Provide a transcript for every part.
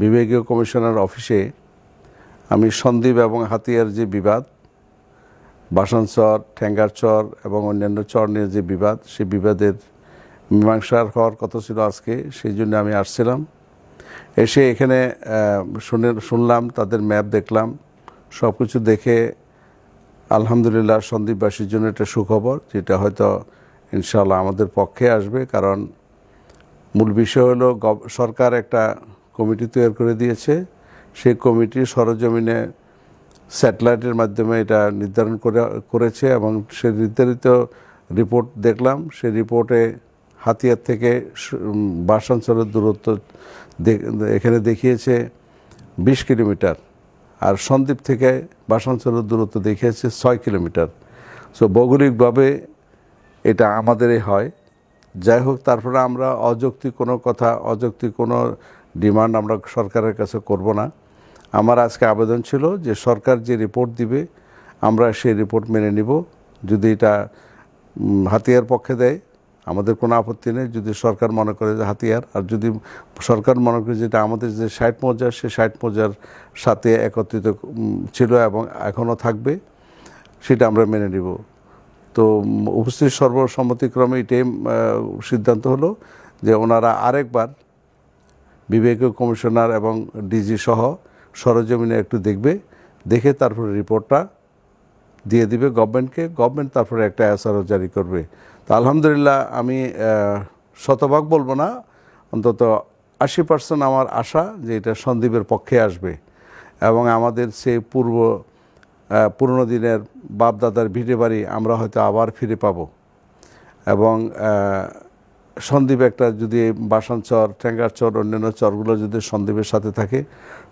বিভাগীয় কমিশনার অফিসে আমি সন্দ্বীপ এবং হাতিয়ার যে বিবাদ, বাসন চর, ঠ্যাঙ্গার চর এবং অন্যান্য চর নিয়ে যে বিবাদ, সেই বিবাদের মীমাংসার হওয়ার কথা ছিল আজকে, সেই জন্য আমি আসছিলাম। এসে এখানে শুনে, শুনলাম, তাদের ম্যাপ দেখলাম সব কিছু দেখে আলহামদুলিল্লাহ সন্দীপবাসীর জন্য একটা সুখবর, যেটা হয়তো ইনশাল্লাহ আমাদের পক্ষে আসবে, কারণ মূল বিষয় হলো সরকার একটা কমিটি তৈরি করে দিয়েছে। সেই কমিটি সরজমিনে স্যাটেলাইটের মাধ্যমে এটা নির্ধারণ করে, করেছে এবং সে নির্ধারিত রিপোর্ট দেখলাম। সেই রিপোর্টে হাতিয়ার থেকে সু- বাসাঞ্চলের দূরত্ব এখানে দেখিয়েছে বিশ কিলোমিটার আর সন্দ্বীপ থেকে বাসাঞ্চলের দূরত্ব দেখিয়েছে ছয় কিলোমিটার। সো ভৌগোলিকভাবে এটা আমাদেরই হয়। যাই হোক, তারপরে আমরা অযৌক্তিক কোনো কথা অযৌক্তিক কোনো ডিমান্ড আমরা সরকারের কাছে করব না। আমার আজকে আবেদন ছিল যে সরকার যে রিপোর্ট দিবে, আমরা সেই রিপোর্ট মেনে নিব। যদি এটা হাতিয়ার পক্ষে দেয়, আমাদের কোনো আপত্তি নেই। যদি সরকার মনে করে যে হাতিয়ার, আর যদি সরকার মনে করে যেটা আমাদের যে ষাট মৌজার, সে ষাট মজার সাথে একত্রিত ছিল এবং এখনও থাকবে, সেটা আমরা মেনে নিব। তো উপস্থিত সর্বসম্মতিক্রমে এটাই সিদ্ধান্ত হলো যে ওনারা আরেকবার বিবেকীয় কমিশনার এবং ডিজি সহ সরজমিনে একটু দেখবে, দেখে তারপরে রিপোর্টটা দিয়ে দিবে গভর্নমেন্টকে, গভর্নমেন্ট তারপরে একটা এসআরও জারি করবে। তো আলহামদুলিল্লাহ আমি শতভাগ বলব না, অন্তত আশি পার্সেন্ট আমার আশা যে এটা সন্দীপের পক্ষে আসবে এবং আমাদের সেই পূর্ব পুরনো দিনের বাপদাদার ভিটে বাড়ি আমরা হয়তো আবার ফিরে পাবো। এবং সন্দ্বীপ একটা যদি বাসান চর ঠেঙ্গার চর, অন্যান্য চরগুলো যদি সন্দ্বীপের সাথে থাকে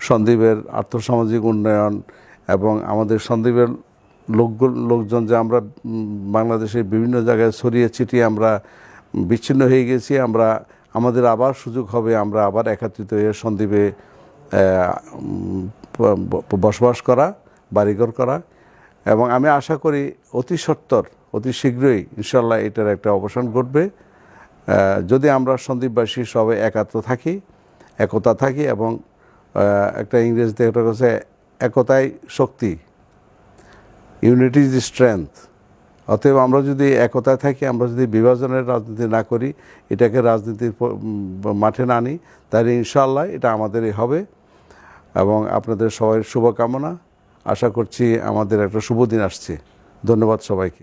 সন্দ্বীপের আর্থসামাজিক উন্নয়ন এবং আমাদের সন্দ্বীপের লোকগুলো লোকজন যে আমরা বাংলাদেশের বিভিন্ন জায়গায় ছড়িয়ে ছিটিয়ে আমরা বিচ্ছিন্ন হয়ে গেছি, আমরা, আমাদের আবার সুযোগ হবে, আমরা আবার একত্রিত হয়ে সন্দ্বীপে বসবাস করা। বাড়িঘর করা। এবং আমি আশা করি অতি সত্বর, অতি শীঘ্রই ইনশাল্লাহ এটার একটা অবসান ঘটবে। যদি আমরা সন্দীপবাসী সবাই একাত্র থাকি, একতা থাকি এবং একটা ইংরেজিতে একটা কথা একতাই শক্তি ইউনিটি ইজ স্ট্রেংথ অতএব আমরা যদি একতায় থাকি, আমরা যদি বিভাজনের রাজনীতি না করি, এটাকে রাজনীতির মাঠে না আনি, তাহলে ইনশাল্লাহ এটা আমাদেরই হবে। এবং আপনাদের সবাই শুভকামনা। আশা করছি আমাদের একটা শুভ দিন আসছে। ধন্যবাদ সবাইকে।